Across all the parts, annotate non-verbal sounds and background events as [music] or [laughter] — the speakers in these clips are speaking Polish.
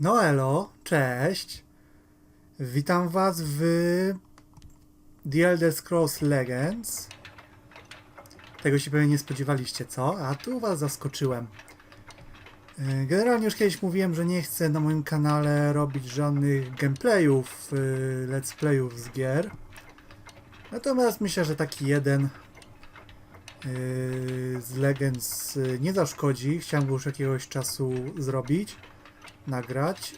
No elo, cześć. Witam was w The Elder Scrolls Legends. Tego się pewnie nie spodziewaliście, co? A tu was zaskoczyłem. Yy, Generalnie już kiedyś mówiłem, że nie chcę na moim kanale robić żadnych gameplayów, yy, let's playów z gier. Natomiast myślę, że taki jeden yy, z Legends nie zaszkodzi. Chciałem go już jakiegoś czasu zrobić nagrać.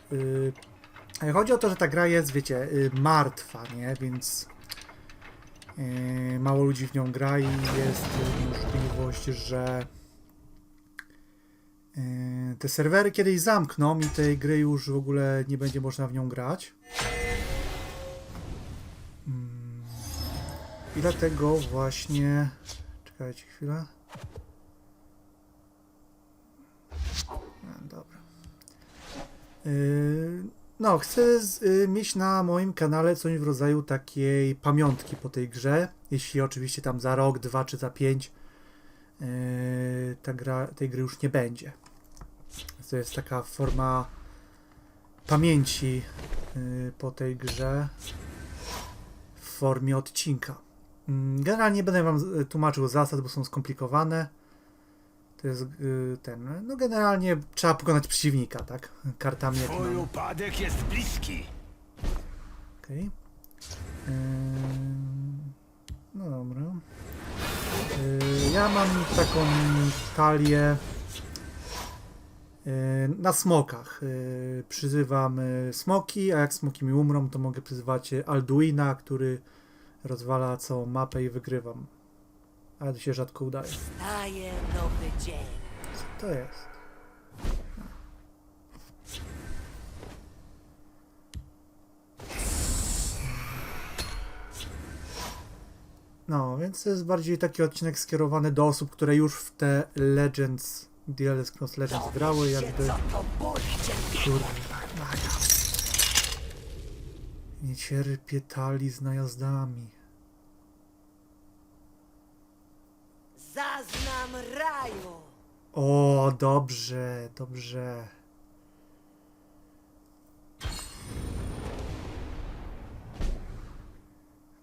Yy, chodzi o to, że ta gra jest, wiecie, yy, martwa, nie? Więc yy, mało ludzi w nią gra i jest yy, możliwość, że yy, te serwery kiedyś zamkną i tej gry już w ogóle nie będzie można w nią grać. Mm, I dlatego właśnie... Czekajcie chwilę. A, dobra. Yy, No, chcę z, y, mieć na moim kanale coś w rodzaju takiej pamiątki po tej grze. Jeśli oczywiście tam za rok, dwa czy za pięć yy, ta gra, tej gry już nie będzie. To jest taka forma pamięci yy, po tej grze w formie odcinka. Mm, Generalnie nie będę wam z- tłumaczył zasad, bo są skomplikowane. To jest yy, ten. No generalnie trzeba pokonać przeciwnika, tak? Kartami jak Twój upadek jest bliski. Okej. Ym, No dobra. Yy, Ja mam taką talię yy, na smokach. Yy, Przyzywam yy, smoki, a jak smoki mi umrą, to mogę przyzywać Alduina, który rozwala całą mapę i wygrywam. Ale to się rzadko udaje. Staje nowy dzień. Co to jest? No, więc to jest bardziej taki odcinek skierowany do osób, które już w te Legends, Elder Scrolls Legends grały, jakby... Maja. Nie cierpię talii z najazdami. Zaznam raju. O, dobrze, dobrze.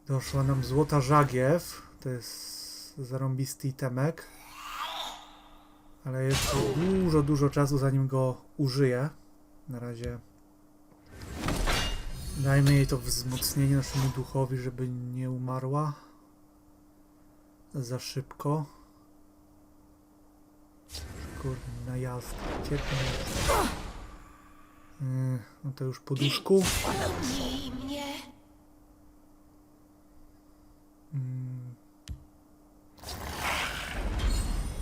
Doszła nam złota żagiew. To jest zarąbisty temek. Ale jeszcze dużo, dużo czasu zanim go użyję. Na razie dajmy jej to wzmocnienie naszemu duchowi, żeby nie umarła za szybko. Kurde, na jazdę. Cierpię. Yy, no to już poduszku. Pełnij mnie. Mm.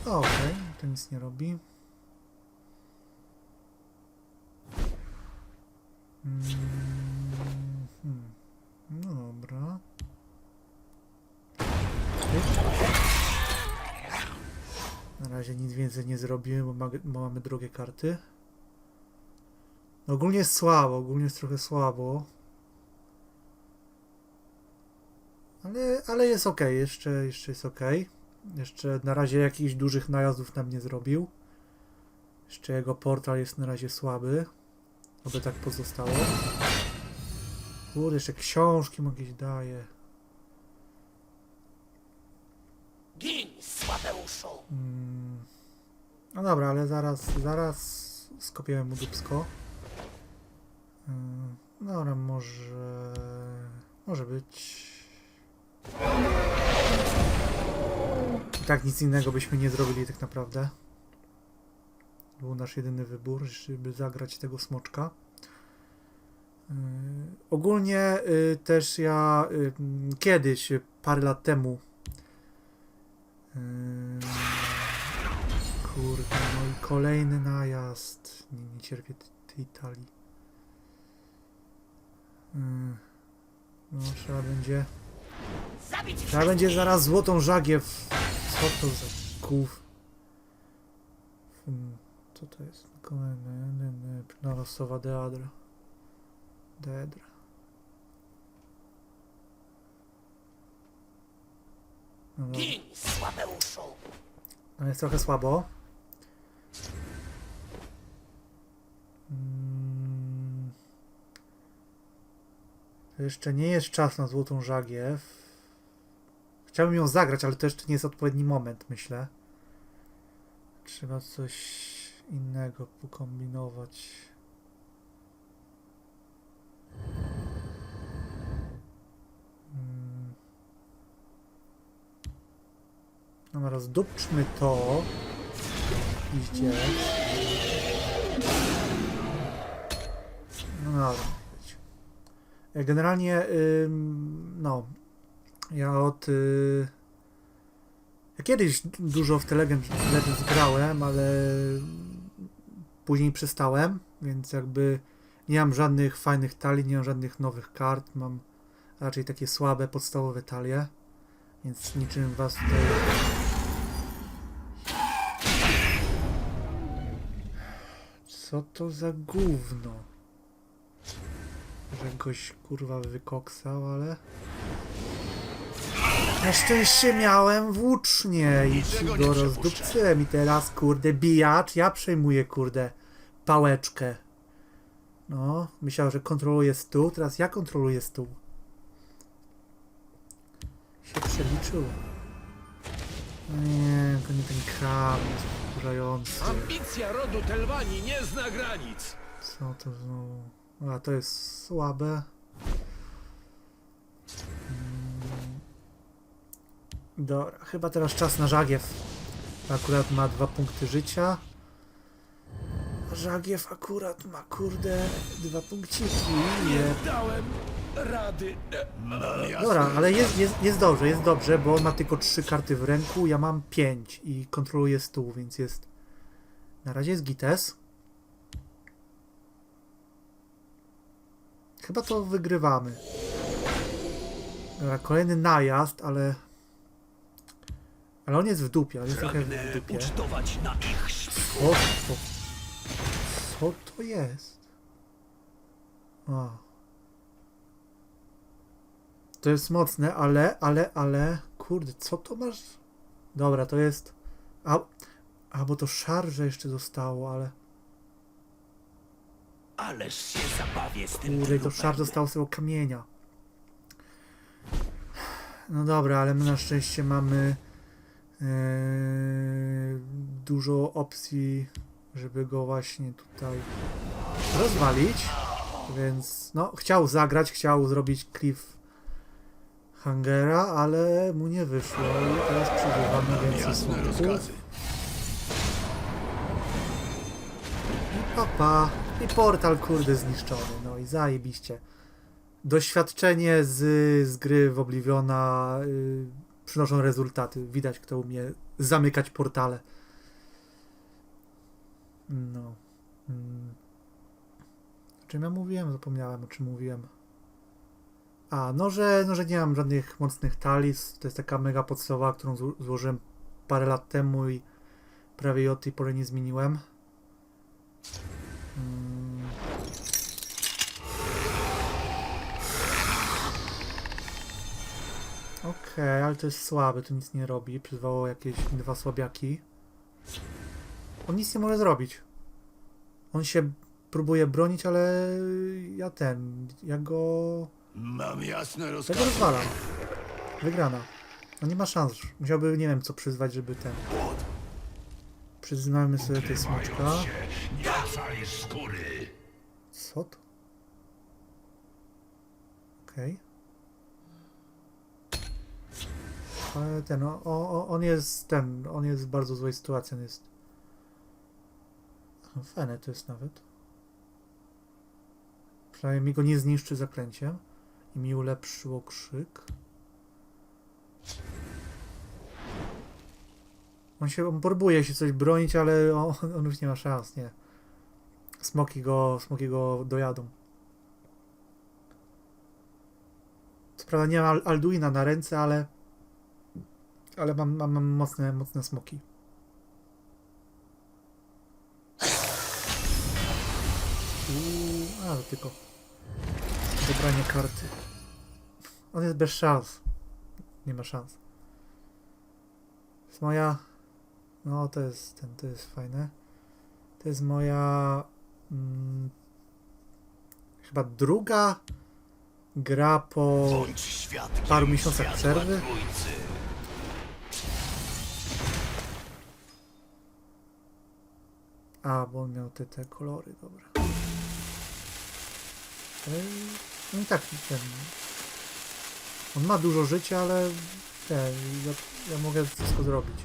Okej, to nic nie robi. Mm, hmm. No dobra. Tyk. Na razie nic więcej nie zrobimy, bo, ma, bo mamy drogie karty. No ogólnie jest słabo, ogólnie jest trochę słabo. Ale, ale jest ok, jeszcze, jeszcze jest ok. Jeszcze na razie jakichś dużych najazdów nam nie zrobił. Jeszcze jego portal jest na razie słaby. Oby tak pozostało. Kurde, jeszcze książki mu jakieś daje. Gin, słabeuszu. Mm. No dobra, ale zaraz, zaraz skopiemy mu dupsko. Mm, Dobra, może... Może być... I tak nic innego byśmy nie zrobili tak naprawdę. Był nasz jedyny wybór, żeby zagrać tego smoczka. Yy, ogólnie yy, też ja yy, kiedyś, yy, parę lat temu yy, Kurde, no i kolejny najazd. Nie, nie cierpię tej, talii. Mm. No, trzeba będzie. Trzeba będzie zaraz złotą żagiew. Co to za kuf? Hmm, Co to jest? Kolejny, narostowa deadra. Deadra. No. Gin, słabeuszu. no jest trochę słabo. Jeszcze nie jest czas na złotą żagiew. Chciałbym ją zagrać, ale to jeszcze nie jest odpowiedni moment, myślę. Trzeba coś innego pokombinować. No rozdupczmy to. Idzie. No dobra. Generalnie, no, ja od... Y, ja kiedyś dużo w Legend Legends grałem, ale później przestałem, więc jakby nie mam żadnych fajnych talii, nie mam żadnych nowych kart, mam raczej takie słabe, podstawowe talie, więc niczym was tutaj... Co to za gówno? Że goś kurwa wykoksał, ale... Na szczęście miałem włócznie i ci go rozdupcyłem i teraz kurde bijacz, ja przejmuję kurde pałeczkę. No, myślał, że kontroluje stół, teraz ja kontroluję stół. Się przeliczyło. No Nie, to nie ten kram jest wkurzający. Ambicja rodu Telwani nie zna granic. Co to znowu? A, to jest słabe. Mm. Dobra, chyba teraz czas na żagiew. Akurat ma dwa punkty życia. Żagiew akurat ma, kurde, dwa punkciki. Nie dałem rady. Dobra, ale jest, jest, jest dobrze, jest dobrze, bo on ma tylko trzy karty w ręku, ja mam pięć i kontroluję stół, więc jest... Na razie jest gites. Chyba to wygrywamy. Dobra, kolejny najazd, ale... Ale on jest w dupie, on jest trochę w dupie. ucztować na ich. Co to? Co to jest? A. To jest mocne, ale, ale, ale... Kurde, co to masz? Dobra, to jest... A, a bo to szarże jeszcze zostało, ale... Ależ się zabawię z tym Kurde, to trupem. szarż zostało tego kamienia. No dobra, ale my na szczęście mamy e, dużo opcji, żeby go właśnie tutaj rozwalić. Więc no, chciał zagrać, chciał zrobić cliff hangera, ale mu nie wyszło i teraz przeżywamy więcej Jasne słodków. rozkazy. I portal kurde zniszczony. No i zajebiście. Doświadczenie z, z gry w Obliviona y, przynoszą rezultaty. Widać kto umie zamykać portale. No. Mm. O czym ja mówiłem? Zapomniałem o czym mówiłem. A, no że, no, że nie mam żadnych mocnych talis. To jest taka mega podstawa, którą zło- złożyłem parę lat temu i prawie od tej pory nie zmieniłem. Okej, ale to jest słabe, to nic nie robi. Przyzwało jakieś dwa słabiaki. On nic nie może zrobić. On się próbuje bronić, ale ja ten, ja go... Mam jasne Ja go rozkazy. rozwalam. Wygrana. On nie ma szans. Musiałby, nie wiem, co przyzwać, żeby ten... Przyznajmy sobie tej smoczka. Co to? Okej. Ale ten, o, o, on jest ten, on jest w bardzo złej sytuacji, on jest... Fene to jest nawet. Przynajmniej mi go nie zniszczy zaklęciem i mi ulepszyło krzyk. On się, on próbuje się coś bronić, ale on, [laughs] on już nie ma szans, nie. Smoki go, smoki go dojadą. Co prawda nie Al- Alduina na ręce, ale ale mam, mam, mam mocne, mocne smoki. Uuu, a to tylko dobranie karty. On jest bez szans. Nie ma szans. To jest moja... No to jest ten, to jest fajne. To jest moja mm, chyba druga gra po paru miesiącach przerwy. A, bo on miał te, te kolory, dobra. No i tak, ten, on ma dużo życia, ale ten, ja, ja mogę wszystko zrobić.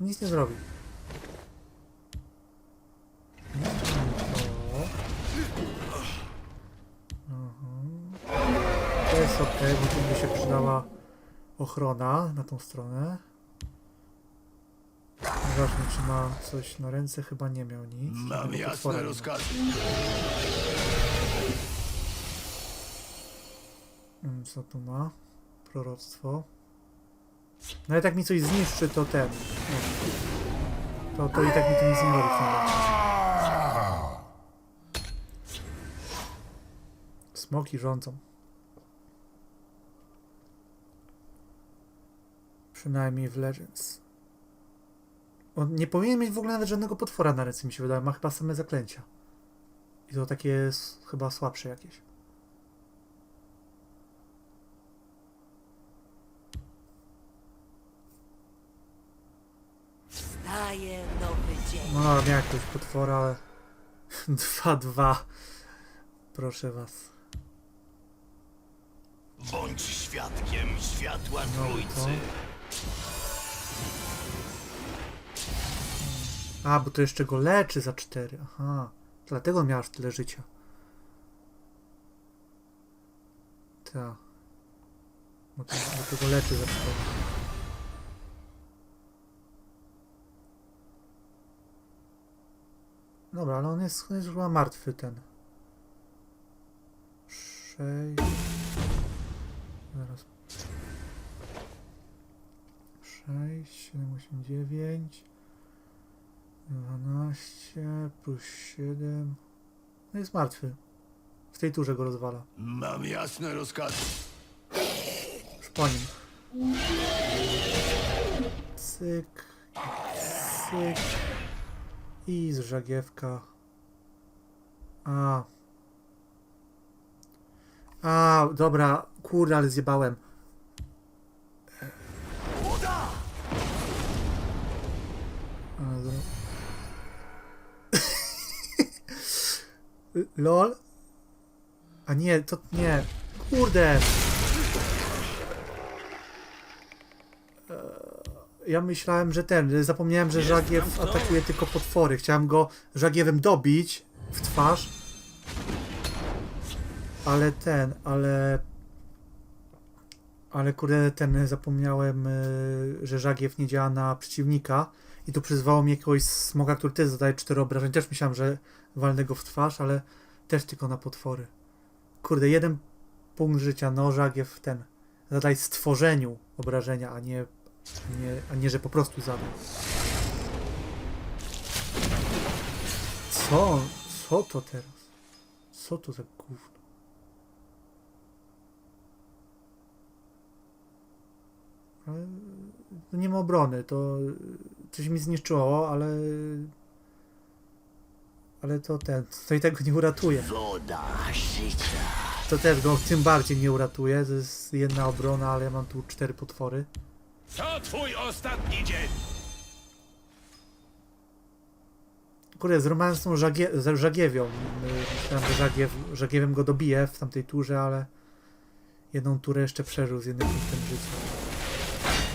Nic nie zrobi. Mhm. To jest ok, bo tu by się przydała ochrona na tą stronę. Nieważne, czy ma coś na ręce, chyba nie miał nic. Mam Żadnego jasne nie ma. rozkazy. Mm, Co tu ma? Proroctwo. No i tak mi coś zniszczy, to ten. No. To, to i tak mi to nic nie robi w tym momencie. Smoki rządzą. Przynajmniej w Legends. On nie powinien mieć w ogóle nawet żadnego potwora na ręce, mi się wydaje. Ma chyba same zaklęcia. I to takie chyba słabsze jakieś. Daje nowy dzień. No, miał jakiegoś potwora, ale [laughs] 2-2. Proszę was. Bądź świadkiem światła No. Trójcy. A, bo to jeszcze go leczy za 4. Aha. Dlatego on miał aż tyle życia. Tak. Bo to, bo to go leczy za 4. Dobra, ale on jest, on jest chyba martwy ten. 6. Zaraz. 6, 7, 8, 9. 12 plus 7. No jest martwy. W tej turze go rozwala. Mam jasne rozkazy. Już po nim. Cyk. Cyk. I z żagiewka. A. A, dobra. Kurde, ale zjebałem. LOL? A nie, to nie. Kurde. Eee, Ja myślałem, że ten. Zapomniałem, że żagiew atakuje tylko potwory. Chciałem go żagiewem dobić w twarz. Ale ten, ale. Ale kurde, ten zapomniałem, y, że żagiew nie działa na przeciwnika. I tu przyzwało mi jakiegoś smoga, który też zadaje 4 obrażeń. Też myślałem, że walnę go w twarz, ale też tylko na potwory. Kurde, jeden punkt życia, no żagiew ten. Zadaj stworzeniu obrażenia, a nie, nie, a nie że po prostu zadaj. Co? Co to teraz? Co to za gówno? No nie ma obrony, to coś mi zniszczyło, ale ale to ten, to i tego nie uratuje. Woda życia. To też go tym bardziej nie uratuje. To jest jedna obrona, ale ja mam tu cztery potwory. To twój ostatni dzień. Kurde, z romansą żagie, z żagiewią. Y, Myślałem, że żagiew, żagiewem go dobiję w tamtej turze, ale jedną turę jeszcze przeżył z jednym punktem życia.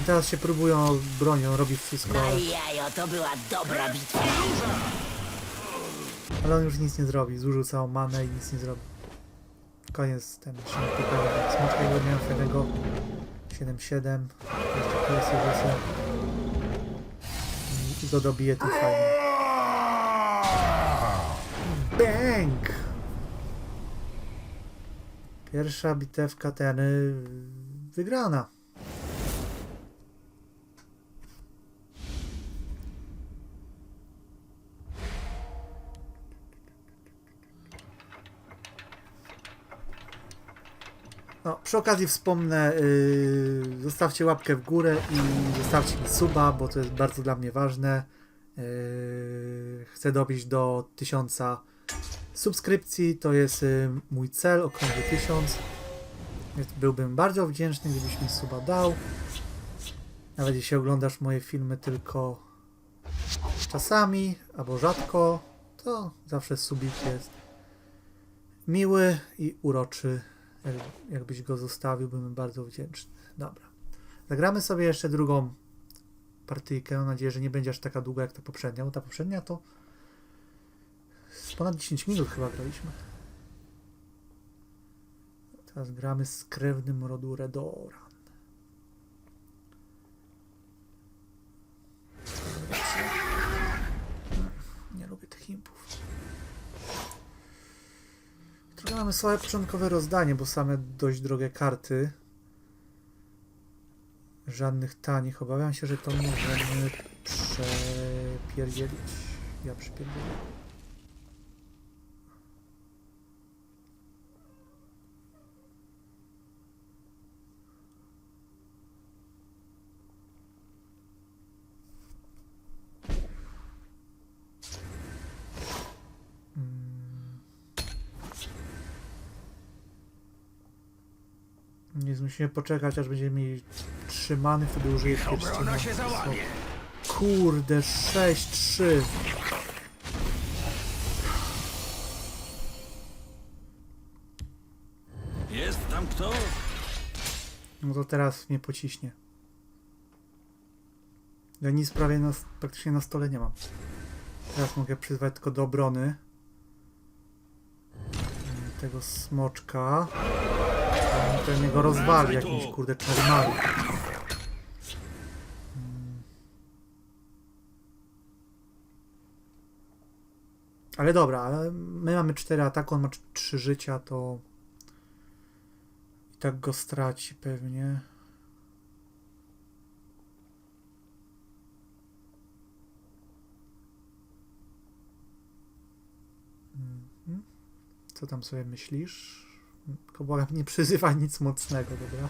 I teraz się próbują bronią, robi wszystko, ale, Jajo, to była dobra bitwa. ale on już nic nie zrobi. Zużył całą manę i nic nie zrobi. Koniec ten się nie pokaże. Smoczka go miałem fajnego 7-7. Jeszcze tu jest rzucę. I, go dobiję tym fajnym. Bang! Pierwsza bitewka ten y, wygrana. No, przy okazji wspomnę, yy, zostawcie łapkę w górę i zostawcie mi suba, bo to jest bardzo dla mnie ważne. Yy, chcę dobić do 1000 subskrypcji, to jest yy, mój cel, okrągły 1000. Więc byłbym bardzo wdzięczny, gdybyś mi suba dał. Nawet jeśli oglądasz moje filmy tylko czasami albo rzadko, to zawsze subik jest miły i uroczy. Jak, jakbyś go zostawił, byłbym bardzo wdzięczny. Dobra. Zagramy sobie jeszcze drugą partyjkę. Mam nadzieję, że nie będzie aż taka długa jak ta poprzednia, bo ta poprzednia to z ponad 10 minut chyba graliśmy. Teraz gramy z krewnym rodu. Nie lubię tych impów. Mamy słabe początkowe rozdanie, bo same dość drogie karty. Żadnych tanich. Obawiam się, że to możemy przepierdzielić. Ja przypierdzielę. Nie musimy poczekać, aż będziemy mieli trzymany, wtedy użyję pierścienia. Kurde, 6-3. Jest tam kto? No to teraz mnie pociśnie. Ja nic prawie na, praktycznie na stole nie mam. Teraz mogę przyzwać tylko do obrony. Tego smoczka. Pewnie go rozwali jakimś kurde czarmaru. Mm. Ale dobra, ale my mamy 4 ataku, on ma 3 życia, to i tak go straci pewnie. Mhm. Co tam sobie myślisz? Błagam, nie przyzywaj nic mocnego, dobra?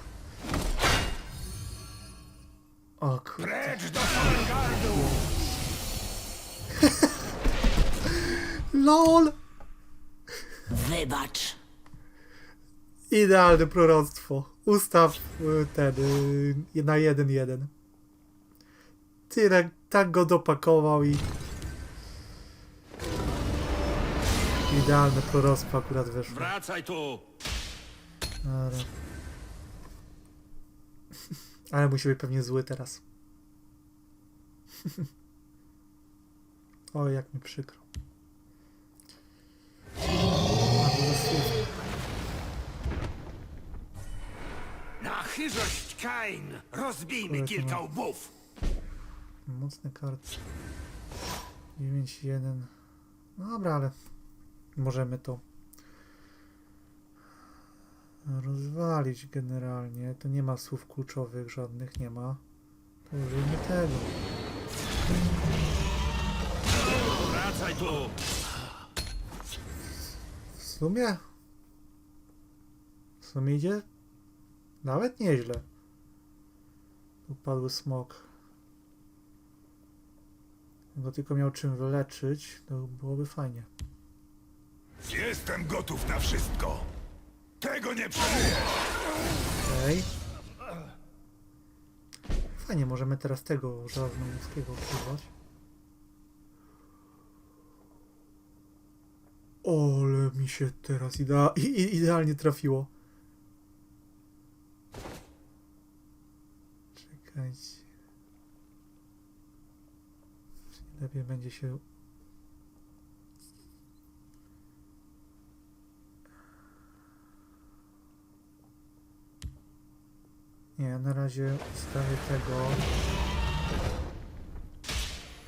O kurde. Precz do Farengardu! LOL! Wybacz. Idealne proroctwo. Ustaw y, ten y, na jeden jeden. Tyle tak go dopakował i... Idealne proroctwo akurat wyszło. Wracaj tu! Dobra. [laughs] Ale musi być pewnie zły teraz. [laughs] o, jak mi przykro. Na chyżość Kain! Rozbijmy Kurde, kilka łbów! Mocne karty. 9-1. No dobra, ale możemy to rozwalić generalnie. To nie ma słów kluczowych, żadnych nie ma. To użyjmy tego. Wracaj tu! W sumie? W sumie idzie nawet nieźle. Upadły smok. Gdyby tylko miał czym wyleczyć, to byłoby fajnie. Jestem gotów na wszystko! Tego nie przeżyję! Okej. Fajnie, możemy teraz tego żelaznołuskiego używać. Ole mi się teraz idea- i- i- idealnie trafiło. Czekajcie. Lepiej będzie się Nie, na razie ustawię tego.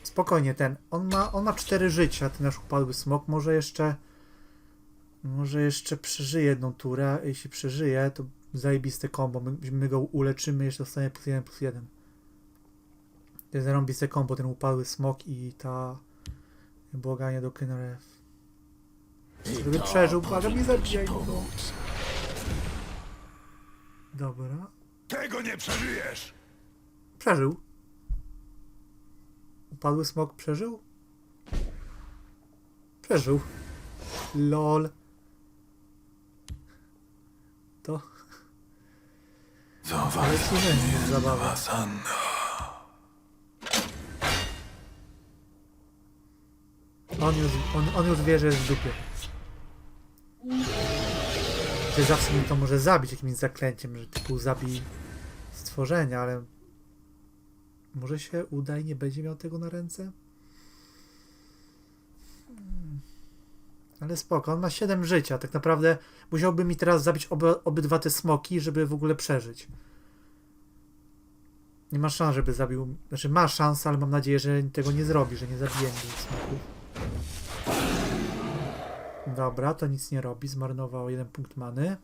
Spokojnie ten. On ma, on ma cztery życia, ten nasz upadły smok. Może jeszcze. Może jeszcze przeżyje jedną turę. Jeśli przeżyje, to zajebiste combo. My, my go uleczymy, jeszcze dostanie plus jeden plus jeden. To jest zarąbiste combo, ten upadły smok i ta błaganie do Kynarew. Żeby przeżył, błagam, nie zabijaj go. Dobra. Tego nie przeżyjesz! Przeżył. Upadły smok przeżył? Przeżył. LOL. To. Ale służenie jest zabawa. On już, on, on już wie, że jest w dupie. Że zawsze mi to może zabić jakimś zaklęciem, że typu zabij stworzenia, ale może się uda i nie będzie miał tego na ręce? Hmm. Ale spoko, on ma 7 życia. Tak naprawdę musiałby mi teraz zabić oba, obydwa te smoki, żeby w ogóle przeżyć. Nie ma szans, żeby zabił. Znaczy ma szansę, ale mam nadzieję, że tego nie zrobi, że nie zabije mi smoków. Dobra, to nic nie robi. Zmarnował jeden punkt many.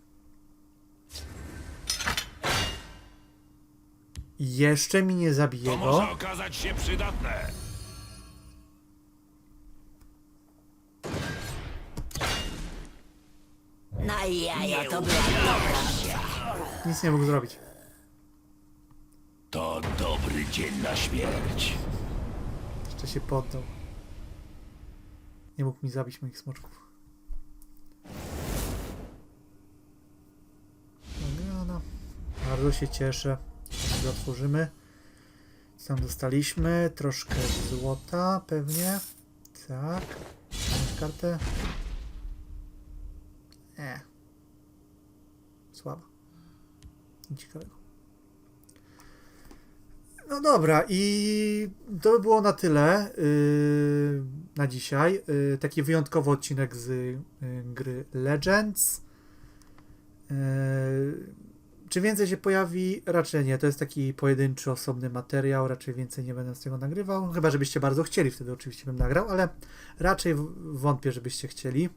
I Jeszcze mi nie zabije To go. może okazać się przydatne. Na jaja to była dobra. Nic nie mógł zrobić. To dobry dzień na śmierć. Jeszcze się poddał. Nie mógł mi zabić moich smoczków. Dobra, no. Bardzo się cieszę. że Otworzymy. Tam dostaliśmy? Troszkę złota pewnie. Tak. Masz kartę? Nie. Słaba. Ciekawego. No dobra, i to by było na tyle yy, na dzisiaj. Yy, taki wyjątkowy odcinek z yy, gry Legends. Yy, czy więcej się pojawi? Raczej nie. To jest taki pojedynczy, osobny materiał. Raczej więcej nie będę z tego nagrywał. Chyba, żebyście bardzo chcieli, wtedy oczywiście bym nagrał, ale raczej wątpię, żebyście chcieli.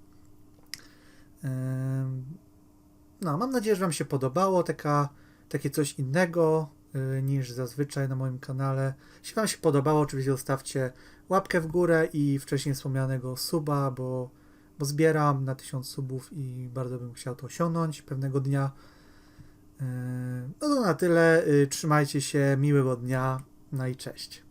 No, mam nadzieję, że Wam się podobało. Taka, takie coś innego y, niż zazwyczaj na moim kanale. Jeśli Wam się podobało, oczywiście zostawcie łapkę w górę i wcześniej wspomnianego suba, bo, bo zbieram na 1000 subów i bardzo bym chciał to osiągnąć pewnego dnia. Y, No to na tyle. Y, Trzymajcie się, miłego dnia. No i cześć.